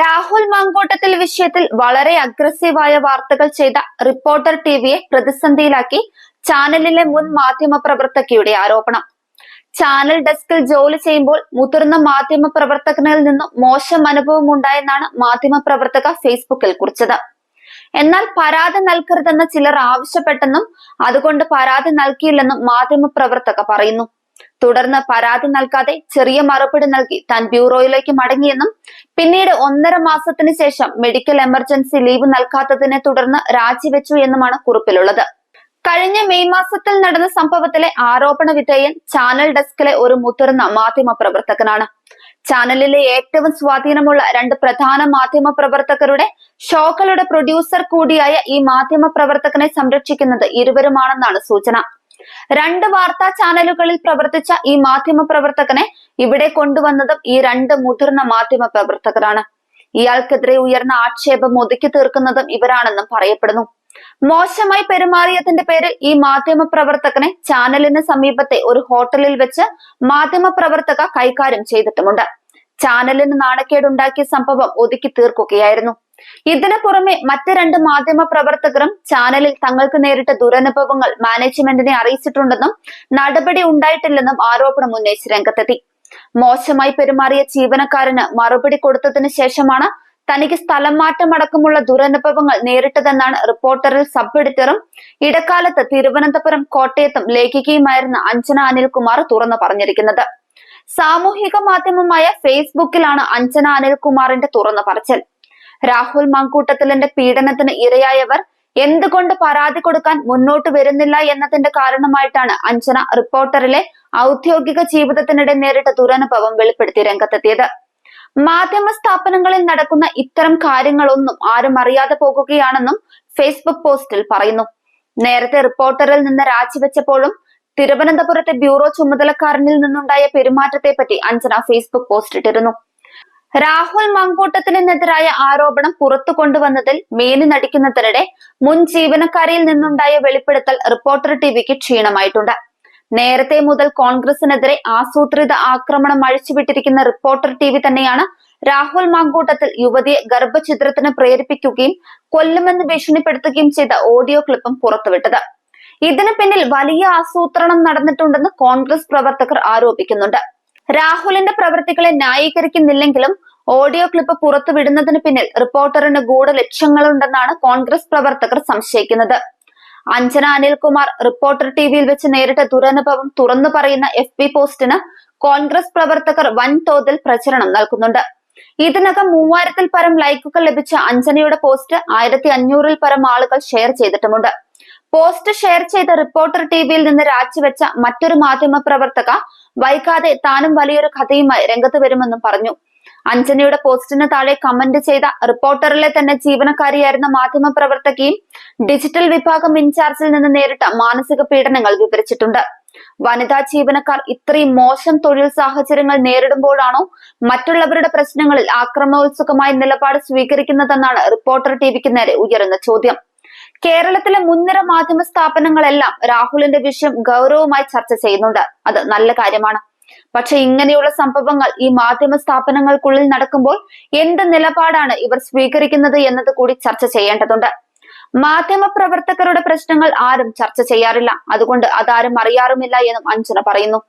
രാഹുൽ മാങ്കോട്ടത്തിൽ വിഷയത്തിൽ വളരെ അഗ്രസീവായ വാർത്തകൾ ചെയ്ത റിപ്പോർട്ടർ ടിവിയെ പ്രതിസന്ധിയിലാക്കി ചാനലിലെ മുൻ മാധ്യമ പ്രവർത്തകയുടെ ആരോപണം. ചാനൽ ഡെസ്കിൽ ജോലി ചെയ്യുമ്പോൾ മുതിർന്ന മാധ്യമ പ്രവർത്തകനിൽ നിന്നും മോശം അനുഭവം ഉണ്ടായെന്നാണ് മാധ്യമ പ്രവർത്തക ഫേസ്ബുക്കിൽ കുറിച്ചത്. എന്നാൽ പരാതി നൽകരുതെന്ന് ചിലർ ആവശ്യപ്പെട്ടെന്നും അതുകൊണ്ട് പരാതി നൽകിയില്ലെന്നും മാധ്യമ പ്രവർത്തക പറയുന്നു. തുടർന്ന് പരാതി നൽകാതെ ചെറിയ മറുപടി നൽകി താൻ ബ്യൂറോയിലേക്ക് മടങ്ങിയെന്നും പിന്നീട് ഒന്നര മാസത്തിന് ശേഷം മെഡിക്കൽ എമർജൻസി ലീവ് നൽകാത്തതിനെ തുടർന്ന് രാജിവെച്ചു എന്നുമാണ് കുറിപ്പിലുള്ളത്. കഴിഞ്ഞ മെയ് മാസത്തിൽ നടന്ന സംഭവത്തിലെ ആരോപണ വിധേയൻ ചാനൽ ഡെസ്കിലെ ഒരു മുതിർന്ന മാധ്യമ പ്രവർത്തകനാണ്. ചാനലിലെ ഏറ്റവും സ്വാധീനമുള്ള രണ്ട് പ്രധാന മാധ്യമ പ്രവർത്തകരുടെ ഷോകളുടെ പ്രൊഡ്യൂസർ കൂടിയായ ഈ മാധ്യമ പ്രവർത്തകനെ സംരക്ഷിക്കുന്നത് ഇരുവരുമാണെന്നാണ് സൂചന. രണ്ട് വാർത്താ ചാനലുകളിൽ പ്രവർത്തിച്ച ഈ മാധ്യമ പ്രവർത്തകനെ ഇവിടെ കൊണ്ടുവന്നതും ഈ രണ്ട് മുതിർന്ന മാധ്യമ പ്രവർത്തകരാണ്. ഇയാൾക്കെതിരെ ഉയർന്ന ആക്ഷേപം ഒതുക്കി തീർക്കുന്നതും ഇവരാണെന്നും പറയപ്പെടുന്നു. മോശമായി പെരുമാറിയതിന്റെ പേരിൽ ഈ മാധ്യമ പ്രവർത്തകനെ ചാനലിന് സമീപത്തെ ഒരു ഹോട്ടലിൽ വെച്ച് മാധ്യമ പ്രവർത്തക കൈകാര്യം ചെയ്തിട്ടുമുണ്ട്. ചാനലിന് നാണക്കേടുണ്ടാക്കിയ സംഭവം ഒതുക്കി തീർക്കുകയായിരുന്നു. ഇതിനു പുറമെ മറ്റ് രണ്ട് മാധ്യമ പ്രവർത്തകരും ചാനലിൽ തങ്ങൾക്ക് നേരിട്ട ദുരനുഭവങ്ങൾ മാനേജ്മെന്റിനെ അറിയിച്ചിട്ടുണ്ടെന്നും നടപടി ഉണ്ടായിട്ടില്ലെന്നും ആരോപണം ഉന്നയിച്ച് രംഗത്തെത്തി. മോശമായി പെരുമാറിയ ജീവനക്കാരന് മറുപടി കൊടുത്തതിനു ശേഷമാണ് തനിക്ക് സ്ഥലം മാറ്റമടക്കമുള്ള ദുരനുഭവങ്ങൾ നേരിട്ടതെന്നാണ് റിപ്പോർട്ടറിൽ സബ് എഡിറ്ററും ഇടക്കാലത്ത് തിരുവനന്തപുരം കോട്ടയത്തും ലേഖികയുമായിരുന്ന അഞ്ജന അനിൽകുമാർ തുറന്നു പറഞ്ഞിരിക്കുന്നത്. സാമൂഹിക മാധ്യമമായ ഫേസ്ബുക്കിലാണ് അഞ്ജന അനിൽകുമാറിന്റെ തുറന്നു പറച്ചൽ. രാഹുൽ മങ്കൂട്ടത്തിലിന്റെ പീഡനത്തിന് ഇരയായവർ എന്തുകൊണ്ട് പരാതി കൊടുക്കാൻ മുന്നോട്ട് വരുന്നില്ല എന്നതിന്റെ കാരണമായിട്ടാണ് അഞ്ജന റിപ്പോർട്ടറിലെ ഔദ്യോഗിക ജീവിതത്തിനിടെ നേരിട്ട ദുരനുഭവം വെളിപ്പെടുത്തി രംഗത്തെത്തിയത്. മാധ്യമ സ്ഥാപനങ്ങളിൽ നടക്കുന്ന ഇത്തരം കാര്യങ്ങളൊന്നും ആരും അറിയാതെ പോകുകയാണെന്നും ഫേസ്ബുക്ക് പോസ്റ്റിൽ പറയുന്നു. നേരത്തെ റിപ്പോർട്ടറിൽ നിന്ന് രാജിവെച്ചപ്പോഴും തിരുവനന്തപുരത്തെ ബ്യൂറോ ചുമതലക്കാരനിൽ നിന്നുണ്ടായ പെരുമാറ്റത്തെപ്പറ്റി അഞ്ജന ഫേസ്ബുക്ക് പോസ്റ്റ് ഇട്ടിരുന്നു രാഹുൽ മങ്കൂട്ടത്തിനെതിരായ ആരോപണം പുറത്തു കൊണ്ടുവന്നതിൽ മേനി നടിക്കുന്നതിനിടെ മുൻ ജീവനക്കാരിയിൽ നിന്നുണ്ടായ വെളിപ്പെടുത്തൽ റിപ്പോർട്ടർ ടിവിക്ക് ക്ഷീണമായിട്ടുണ്ട്. നേരത്തെ മുതൽ കോൺഗ്രസിനെതിരെ ആസൂത്രിത ആക്രമണം അഴിച്ചുവിട്ടിരിക്കുന്ന റിപ്പോർട്ടർ ടിവി തന്നെയാണ് രാഹുൽ മാങ്കൂട്ടത്തിൽ യുവതിയെ ഗർഭചിത്രത്തിന് പ്രേരിപ്പിക്കുകയും കൊല്ലുമെന്ന് ഭീഷണിപ്പെടുത്തുകയും ചെയ്ത ഓഡിയോ ക്ലിപ്പും പുറത്തുവിട്ടത്. ഇതിന് പിന്നിൽ വലിയ ആസൂത്രണം നടന്നിട്ടുണ്ടെന്ന് കോൺഗ്രസ് പ്രവർത്തകർ ആരോപിക്കുന്നുണ്ട്. രാഹുലിന്റെ പ്രവൃത്തികളെ ന്യായീകരിക്കുന്നില്ലെങ്കിലും ഓഡിയോ ക്ലിപ്പ് പുറത്തുവിടുന്നതിന് പിന്നിൽ റിപ്പോർട്ടറിന് ഗൂഢ ലക്ഷ്യങ്ങളുണ്ടെന്നാണ് കോൺഗ്രസ് പ്രവർത്തകർ സംശയിക്കുന്നത്. അഞ്ജന അനിൽകുമാർ റിപ്പോർട്ടർ ടി വിയിൽ വെച്ച് നേരിട്ട ദുരനുഭവം തുറന്നു പറയുന്ന എഫ് ബി പോസ്റ്റിന് കോൺഗ്രസ് പ്രവർത്തകർ വൻതോതിൽ പ്രചരണം നൽകുന്നുണ്ട്. ഇതിനകം മൂവായിരത്തിൽ പരം ലൈക്കുകൾ ലഭിച്ച അഞ്ജനയുടെ പോസ്റ്റ് ആയിരത്തി അഞ്ഞൂറിൽ പരം ആളുകൾ ഷെയർ ചെയ്തിട്ടുമുണ്ട്. പോസ്റ്റ് ഷെയർ ചെയ്ത റിപ്പോർട്ടർ ടിവിയിൽ നിന്ന് രാജിവെച്ച മറ്റൊരു മാധ്യമ പ്രവർത്തക വൈകാതെ താനും വലിയൊരു കഥയുമായി രംഗത്ത് വരുമെന്നും പറഞ്ഞു. അഞ്ജനയുടെ പോസ്റ്റിന് താഴെ കമന്റ് ചെയ്ത റിപ്പോർട്ടറിലെ തന്നെ ജീവനക്കാരിയായിരുന്ന മാധ്യമ പ്രവർത്തകയും ഡിജിറ്റൽ വിഭാഗം ഇൻചാർജിൽ നിന്ന് നേരിട്ട മാനസിക പീഡനങ്ങൾ വിവരിച്ചിട്ടുണ്ട്. വനിതാ ജീവനക്കാർ ഇത്രയും മോശം തൊഴിൽ സാഹചര്യങ്ങൾ നേരിടുമ്പോഴാണോ മറ്റുള്ളവരുടെ പ്രശ്നങ്ങളിൽ ആക്രമോത്സുകമായ നിലപാട് സ്വീകരിക്കുന്നതെന്നാണ് റിപ്പോർട്ടർ ടിവിക്ക് നേരെ ഉയരുന്ന ചോദ്യം. കേരളത്തിലെ മുൻനിര മാധ്യമ സ്ഥാപനങ്ങളെല്ലാം രാഹുലിന്റെ വിഷയം ഗൗരവമായി ചർച്ച ചെയ്യുന്നുണ്ട്. അത് നല്ല കാര്യമാണ്. പക്ഷെ ഇങ്ങനെയുള്ള സംഭവങ്ങൾ ഈ മാധ്യമ സ്ഥാപനങ്ങൾക്കുള്ളിൽ നടക്കുമ്പോൾ എന്ത് നിലപാടാണ് ഇവർ സ്വീകരിക്കുന്നത് എന്നത് കൂടി ചർച്ച ചെയ്യേണ്ടതുണ്ട്. മാധ്യമ പ്രവർത്തകരുടെ പ്രശ്നങ്ങൾ ആരും ചർച്ച ചെയ്യാറില്ല. അതുകൊണ്ട് അതാരും അറിയാറുമില്ല എന്നും അഞ്ജന പറയുന്നു.